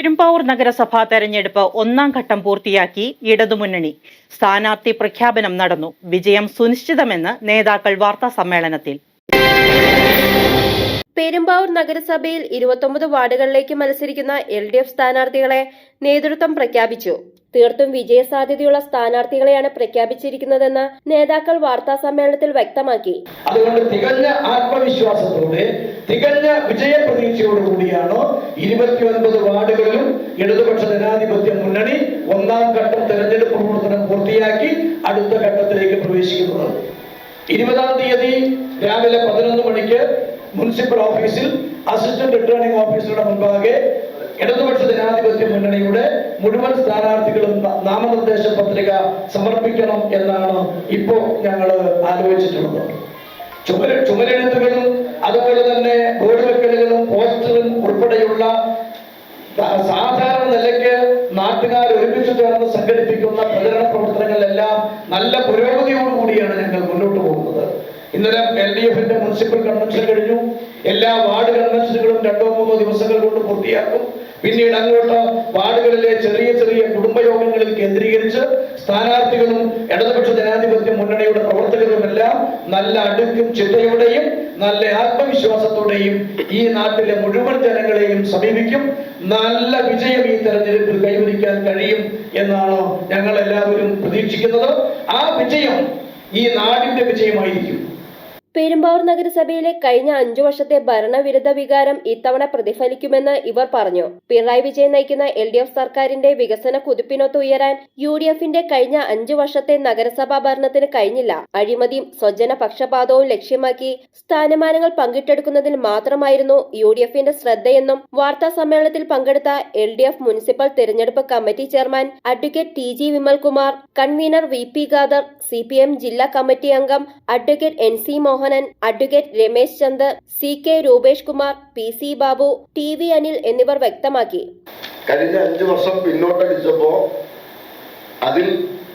പെരുമ്പാവൂർ നഗരസഭാ തെരഞ്ഞെടുപ്പ് ഒന്നാം ഘട്ടം പൂർത്തിയാക്കി ഇടതുമുന്നണി സ്ഥാനാർത്ഥി പ്രഖ്യാപനം നടന്നു. വിജയം സുനിശ്ചിതമെന്ന് നേതാക്കൾ വാർത്താ സമ്മേളനത്തിൽ. പെരുമ്പാവൂർ നഗരസഭയിൽ ഇരുപത്തൊമ്പത് വാർഡുകളിലേക്ക് മത്സരിക്കുന്ന എൽ ഡി എഫ് സ്ഥാനാർത്ഥികളെ നേതൃത്വം പ്രഖ്യാപിച്ചു. തീർത്തും വിജയസാധ്യതയുള്ള സ്ഥാനാർത്ഥികളെയാണ് പ്രഖ്യാപിച്ചിരിക്കുന്നതെന്ന് നേതാക്കൾ വാർത്താ സമ്മേളനത്തിൽ വ്യക്തമാക്കി. അതുകൊണ്ട് തികഞ്ഞ ആത്മവിശ്വാസത്തോടെ തികഞ്ഞ വിജയപ്രതീക്ഷയോടുകൂടിയാണ് ഇരുപത്തിയൊൻപത് വാർഡുകളിലും ഇടതുപക്ഷ ജനാധിപത്യ മുന്നണി ഒന്നാം ഘട്ടം തെരഞ്ഞെടുപ്പ് പ്രവർത്തനം പൂർത്തിയാക്കി അടുത്ത ഘട്ടത്തിലേക്ക് പ്രവേശിക്കുന്നത്. ഇരുപതാം തീയതി രാവിലെ പതിനൊന്ന് മണിക്ക് മുനിസിപ്പൽ ഓഫീസിൽ അസിസ്റ്റന്റ് റിട്ടേണിംഗ് ഓഫീസറുടെ മുൻപാകെ ഇടതുപക്ഷ ജനാധിപത്യ മുന്നണിയുടെ മുഴുവൻ സ്ഥാനാർത്ഥികളും നാമനിർദ്ദേശ പത്രിക സമർപ്പിക്കണം എന്നാണ് ഇപ്പോ ഞങ്ങൾ ആലോചിച്ചിട്ടുള്ളത്. ചുമര ചുമരെഴുത്തുകളും അതുപോലെ തന്നെ ബോർഡ് വെക്കലുകളും പോസ്റ്ററും ഉൾപ്പെടെയുള്ള സാധാരണ നിലയ്ക്ക് നാട്ടുകാർ ഒരുമിച്ച് ചേർന്ന് സംഘടിപ്പിക്കുന്ന പ്രചരണ പ്രവർത്തനങ്ങളെല്ലാം നല്ല പുരോഗതിയോടുകൂടിയാണ് ഞങ്ങൾ മുന്നോട്ട് പോകുന്നത്. ഇന്നലെ എൽ ഡി എഫിന്റെ മുനിസിപ്പൽ കൺവെൻഷൻ കഴിഞ്ഞു. എല്ലാ വാർഡ് കൺവെൻഷനുകളും രണ്ടോ മൂന്നോ ദിവസങ്ങൾ കൊണ്ട് പൂർത്തിയാക്കും. പിന്നീട് അങ്ങോട്ട് വാർഡുകളിലെ ചെറിയ ചെറിയ കുടുംബയോഗങ്ങളിൽ കേന്ദ്രീകരിച്ച് സ്ഥാനാർത്ഥികളും ഇടതുപക്ഷ ജനാധിപത്യ മുന്നണിയുടെ പ്രവർത്തകരും എല്ലാം നല്ല അടുക്കും ചിട്ടയോടെയും നല്ല ആത്മവിശ്വാസത്തോടെയും ഈ നാട്ടിലെ മുഴുവൻ ജനങ്ങളെയും സമീപിക്കും. നല്ല വിജയം ഈ തെരഞ്ഞെടുപ്പിൽ കൈവരിക്കാൻ കഴിയും എന്നാണ് ഞങ്ങൾ എല്ലാവരും പ്രതീക്ഷിക്കുന്നത്. ആ വിജയം ഈ നാടിന്റെ വിജയമായിരിക്കും. പെരുമ്പാവൂർ നഗരസഭയിലെ കഴിഞ്ഞ അഞ്ചു വർഷത്തെ ഭരണവിരുദ്ധ വികാരം ഇത്തവണ പ്രതിഫലിക്കുമെന്ന് ഇവർ പറഞ്ഞു. പിണറായി വിജയൻ നയിക്കുന്ന എൽ ഡി എഫ് സർക്കാരിന്റെ വികസന കുതിപ്പിനൊത്ത് ഉയരാൻ യു ഡി എഫിന്റെ കഴിഞ്ഞ അഞ്ചു വർഷത്തെ നഗരസഭാ ഭരണത്തിന് കഴിഞ്ഞില്ല. അഴിമതിയും സ്വജന പക്ഷപാതവും ലക്ഷ്യമാക്കി സ്ഥാനമാനങ്ങൾ പങ്കിട്ടെടുക്കുന്നതിൽ മാത്രമായിരുന്നു യു ഡി എഫിന്റെ ശ്രദ്ധയെന്നും വാർത്താ സമ്മേളനത്തിൽ പങ്കെടുത്ത എൽ ഡി എഫ് മുനിസിപ്പൽ തെരഞ്ഞെടുപ്പ് committee chairman advocate T G Vimalkumar convener V P Khader C P M ജില്ലാ കമ്മിറ്റി അംഗം advocate N C Mohanan advocate Ramesh Chand C K Rupesh Kumar P C Babu T V Anil എന്നിവർ വ്യക്തമാക്കി. കഴിഞ്ഞ അഞ്ചു വർഷം പിന്നോട്ടടിച്ചപ്പോ അതിൽ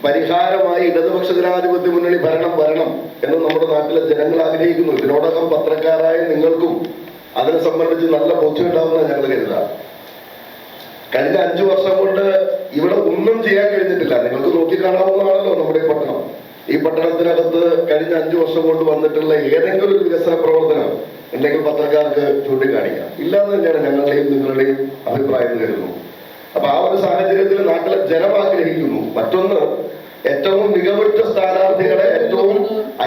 പരിഹാരമായി ഇടതുപക്ഷ ജനാധിപത്യ മുന്നണി ഭരണം വരണം എന്ന് നമ്മുടെ നാട്ടിലെ ജനങ്ങൾ ആഗ്രഹിക്കുന്നു. ഇതിനോടകം പത്രക്കാരായ നിങ്ങൾക്കും അതിനെ സംബന്ധിച്ച് നല്ല ബോധ്യമുണ്ടാവുന്ന ഞങ്ങൾ കരുതാം. കഴിഞ്ഞ അഞ്ചു വർഷം കൊണ്ട് ഇവിടെ ഒന്നും ചെയ്യാൻ കഴിഞ്ഞിട്ടില്ല. നിങ്ങൾക്ക് നോക്കിക്കാണാവുന്നതാണല്ലോ നമ്മുടെ പട്ടണം. ഈ പട്ടണത്തിനകത്ത് കഴിഞ്ഞ അഞ്ചു വർഷം കൊണ്ട് വന്നിട്ടുള്ള ഏതെങ്കിലും ഒരു വികസന പ്രവർത്തനം ഉണ്ടെങ്കിൽ പത്രക്കാർക്ക് ചൂണ്ടിക്കാണിക്കാം. ഇല്ലാന്ന് തന്നെയാണ് ഞങ്ങളുടെയും നിങ്ങളുടെയും അഭിപ്രായം കരുതുന്നു. അപ്പൊ ആ ഒരു സാഹചര്യത്തിൽ നാട്ടിലെ ജനം ആഗ്രഹിക്കുന്നു. മറ്റൊന്ന് ഏറ്റവും മികവുറ്റ സ്ഥാനാർത്ഥികളെ ഏറ്റവും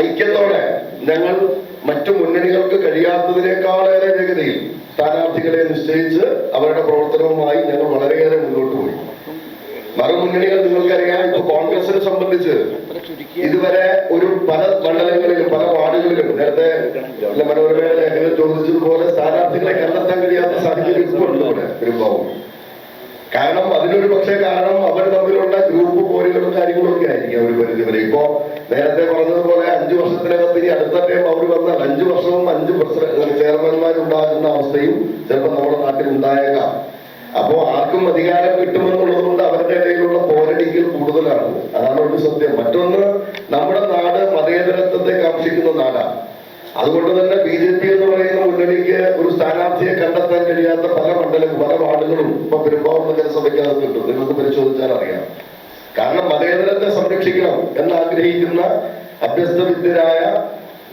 ഐക്യത്തോടെ ഞങ്ങൾ മറ്റു മുന്നണികൾക്ക് കഴിയാത്തതിനേക്കാളേറെ വേഗതയിൽ സ്ഥാനാർത്ഥികളെ നിശ്ചയിച്ച് അവരുടെ പ്രവർത്തനവുമായി ഞങ്ങൾ വളരെയേറെ മുന്നോട്ട് പോയി. മറുമുന്നണികൾ നിങ്ങൾക്കറിയാം ഇപ്പൊ കോൺഗ്രസിനെ സംബന്ധിച്ച്. ഇതുവരെ ഒരു പല മണ്ഡലങ്ങളിലും പല വാർഡുകളിലും നേരത്തെ മനോരമ ലേഖകൻ ചോദിച്ചതുപോലെ സ്ഥാനാർത്ഥികളെ കണ്ടെത്താൻ കഴിയാത്ത സാഹചര്യം ഇപ്പോൾ ഉണ്ട് കാരണം അതിനൊരു പക്ഷേ കാരണം അവർ തമ്മിലുള്ള ഗ്രൂപ്പ് പോലുകളും കാര്യങ്ങളും ഒക്കെ ആയിരിക്കും ഒരു പരിധി വരെ ഇപ്പോ നേരത്തെ പറഞ്ഞതുപോലെ അഞ്ചു വർഷത്തിനകത്ത് ഇനി അടുത്ത ടൈം അവർ വന്നാൽ അഞ്ചു വർഷവും അഞ്ച് അപ്പോ ആർക്കും അധികാരം കിട്ടുമെന്നുള്ളത് കൊണ്ട് അവരുടെ ഇടയിലുള്ള പോരടിക്കൽ കൂടുതലാണ്. അതാണ് ഒരു സത്യം. മറ്റൊന്ന് നമ്മുടെ നാട് മതേതരത്വത്തെ കാക്ഷിക്കുന്ന നാടാണ് അതുകൊണ്ട് തന്നെ ബി ജെ പി എന്ന് പറയുന്ന മുന്നണിക്ക് ഒരു സ്ഥാനാർത്ഥിയെ കണ്ടെത്താൻ കഴിയാത്ത പല മണ്ഡലം പല വാർഡുകളും ഇപ്പൊ പെരുമ്പാവൂർ നഗരസഭയ്ക്കകത്തുണ്ട് നിങ്ങൾക്ക് പരിശോധിച്ചാൽ അറിയാം. കാരണം മതേതരത്തെ സംരക്ഷിക്കണം എന്ന് ആഗ്രഹിക്കുന്ന അഭ്യസ്തവിദ്യരായ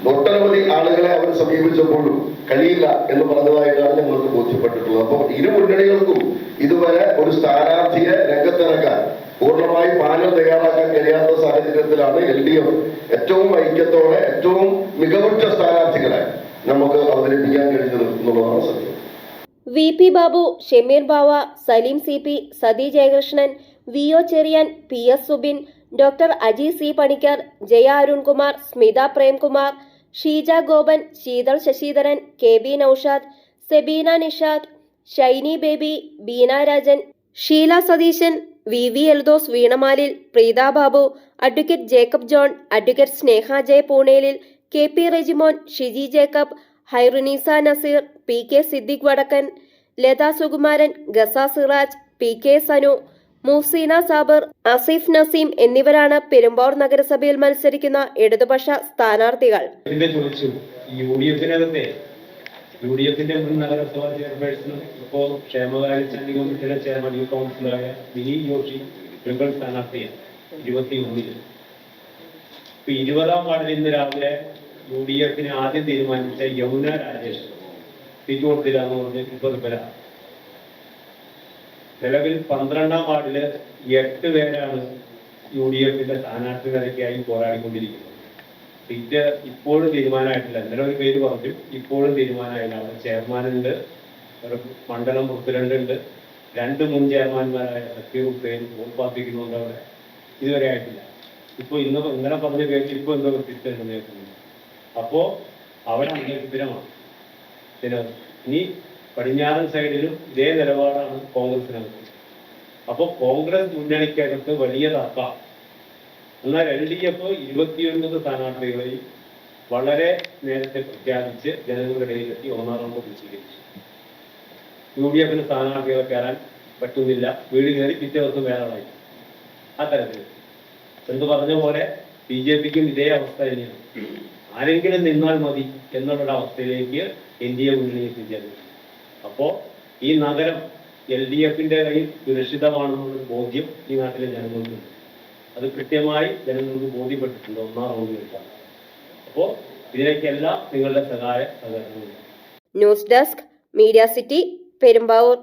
ഒട്ടനവധി ആളുകളെ അവർ സമീപിച്ചപ്പോഴും കഴിയില്ല എന്ന് പറഞ്ഞതായിട്ടാണ് ഞങ്ങൾക്ക് ബോധ്യപ്പെട്ടിട്ടുള്ളത്. അപ്പോൾ ഇരു മുന്നണികൾക്കും ഇതുവരെ ഒരു സ്ഥാനാർത്ഥിയെ രംഗത്തിറക്കാൻ പൂർണമായി പാനൽ തയ്യാറാക്കാൻ കഴിയാത്ത സാഹചര്യത്തിലാണ് എൽ ഡി എഫ് ഏറ്റവും ഐക്യത്തോടെ ഏറ്റവും മികവുറ്റ സ്ഥാനാർത്ഥികളെ നമുക്ക് അവതരിപ്പിക്കാൻ കഴിഞ്ഞത് എന്നുള്ളതാണ് സത്യം. V P Babu Shemeer Bava Saleem C P Sathi Jayakrishnan V O Cherian P S Subin doctor Aji C Panicker Jaya Arunkumar Smitha Premkumar Sheeja Gopan Sheethal Sasidharan K B Noushad Sebina Nishad Shiny Baby Beena Rajan Sheela Satheesan V V Eldhose Veenamalil Preetha Babu advocate Jacob John advocate Sneha Jaya Poonelil K P Rejimon Shiji Jacob Hairunisa Nazeer P K Siddique Vadakkan Latha Sukumaran Gaza Siraj P K Sanu Muhseena Sabar Asif Naseem എന്നിവരാണ് പെരുമ്പാവൂർ നഗരസഭയിൽ മത്സരിക്കുന്ന ഇടതുപക്ഷ സ്ഥാനാർത്ഥികൾ. U D എഫിനകത്തെ U D എഫിന്റെ മുൻ നഗരസഭാ ചെയർപേഴ്സണും ഇപ്പോ ക്ഷേമകാര്യ സ്റ്റാൻഡിംഗ് കമ്മിറ്റിയുടെ ചെയർമാൻ യു കൗൺസിലറായ മിനി ജോഷി ട്രിപ്പിൾ സ്ഥാനാർത്ഥിയാണ് ഇരുപത്തി മൂന്നിൽ ഇപ്പൊ ഇരുപതാം വാർഡിൽ ഇന്ന് രാവിലെ യു ഡി എഫിന് ആദ്യം തീരുമാനിച്ച യമുന രാജേഷ് സീറ്റ് കൊടുത്തില്ല എന്ന് പറഞ്ഞ് ഇപ്പൊ റിപ്പല നിലവിൽ പന്ത്രണ്ടാം വാർഡിൽ എട്ട് പേരാണ് യു ഡി എഫിന്റെ സ്ഥാനാർത്ഥി നിരക്കായി പോരാടിക്കൊണ്ടിരിക്കുന്നത്. സീറ്റ് ഇപ്പോഴും തീരുമാനമായിട്ടില്ല. ഇന്നലെ ഒരു പേര് പറഞ്ഞു. ഇപ്പോഴും തീരുമാനമായില്ല. അവിടെ ചെയർമാനുണ്ട്. ഒരു മണ്ഡലം പ്രസിഡന്റ് ഉണ്ട് രണ്ട് മുൻ ചെയർമാൻമാരായ സക്കീർ ഉപ്പേൻ ഉത്പാദിപ്പിക്കുന്നുണ്ട് അവിടെ. ഇതുവരെ ആയിട്ടില്ല. ഇപ്പൊ ഇന്ന് ഇന്നലെ പറഞ്ഞ പേര് ഇപ്പൊ എന്തോ വ്യത്യസ്തം അപ്പോൾ അപ്പോ അവിടെ സ്ഥിരമാണ് ഇനി പടിഞ്ഞാറൻ സൈഡിലും ഇതേ നിലപാടാണ് കോൺഗ്രസിനകത്ത് അപ്പോൾ കോൺഗ്രസ് മുന്നണിക്കകത്ത് വലിയ തർക്ക. എന്നാൽ എൽ ഡി എഫ് ഇരുപത്തിയൊൻപത് സ്ഥാനാർത്ഥികളെയും വളരെ നേരത്തെ പ്രഖ്യാപിച്ച് ജനങ്ങളുടെ ഇടയിലെത്തി ഒന്നാം റൗണ്ട് സ്വീകരിച്ചു യു ഡി എഫിന് സ്ഥാനാർത്ഥികളെ കയറാൻ പറ്റുന്നില്ല. വീട് കയറി പിറ്റേ ദിവസം വേറെ ആ തരത്തിൽ. എന്ത് പറഞ്ഞ പോലെ ബി ജെ പിക്കും ഇതേ അവസ്ഥ തന്നെയാണ്. ആരെങ്കിലും നിന്നാൽ മതി എന്നുള്ള അവസ്ഥയിലേക്ക് എൻ ഡി എ മുന്നണി എത്തിച്ചേർന്നു അപ്പോ ഈ നഗരം എൽ ഡി എഫിന്റെ കയ്യിൽ സുരക്ഷിതമാണെന്നുള്ള ബോധ്യം ഈ നാട്ടിലെ ജനങ്ങൾക്കുണ്ട് അത് കൃത്യമായി ജനങ്ങൾക്ക് ബോധ്യപ്പെട്ടിട്ടുണ്ട് ഒന്നാം റൗണ്ടിൽ വെച്ചാണ്. അപ്പോ ഇതിലേക്കെല്ലാം നിങ്ങളുടെ സഹായ സഹകരണമുണ്ട് news desk media city Perumbavoor.